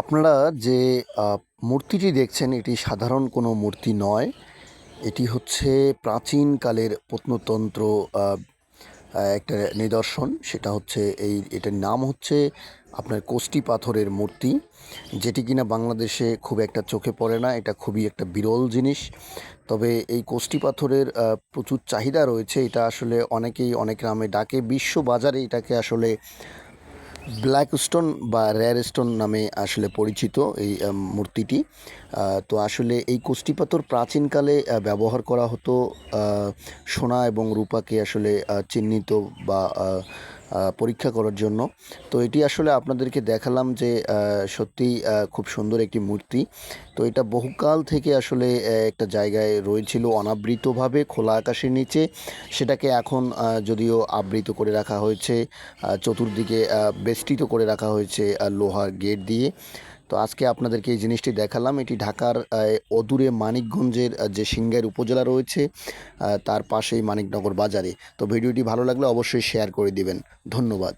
আপনারা যে মূর্তিটি দেখছেন, এটি সাধারণ কোনো মূর্তি নয়। এটি হচ্ছে প্রাচীনকালের প্রত্নতন্ত্র একটা নিদর্শন। সেটা হচ্ছে এই, এটার নাম হচ্ছে আপনার কোষ্টি পাথরের মূর্তি, যেটি কিনা বাংলাদেশে খুব একটা চোখে পড়ে না। এটা খুবই একটা বিরল জিনিস। তবে এই কোষ্টি পাথরের প্রচুর চাহিদা রয়েছে। এটা আসলে অনেকেই অনেক নামে ডাকে। বিশ্ব বাজারে এটাকে আসলে ব্ল্যাক স্টোন বা রেয়ার স্টোন নামে আসলে পরিচিত এই মূর্তিটি। তো আসলে এই পাথর প্রাচীনকালে ব্যবহার করা হতো সোনা এবং রূপাকে আসলে চিহ্নিত বা পরীক্ষা করার জন্য। তো এটি আসলে আপনাদেরকে দেখালাম যে সত্যি সত্যিই খুব সুন্দর একটি মূর্তি। তো এটা বহুকাল থেকে আসলে একটা জায়গায় রয়েছিল অনাবৃতভাবে খোলা আকাশের নিচে। সেটাকে এখন যদিও আবৃত করে রাখা হয়েছে চতুর্দিকে বেষ্টিত করে রাখা হয়েছে লোহার গেট দিয়ে। তো আজকে আপনাদেরকে এই জিনিসটি দেখালাম। এটি ঢাকার অদূরে মানিকগঞ্জের যে সিঙ্গাইর উপজেলা রয়েছে তার পাশেই মানিকনগর বাজারে। তো ভিডিওটি ভালো লাগলে অবশ্যই শেয়ার করে দিবেন। ধন্যবাদ।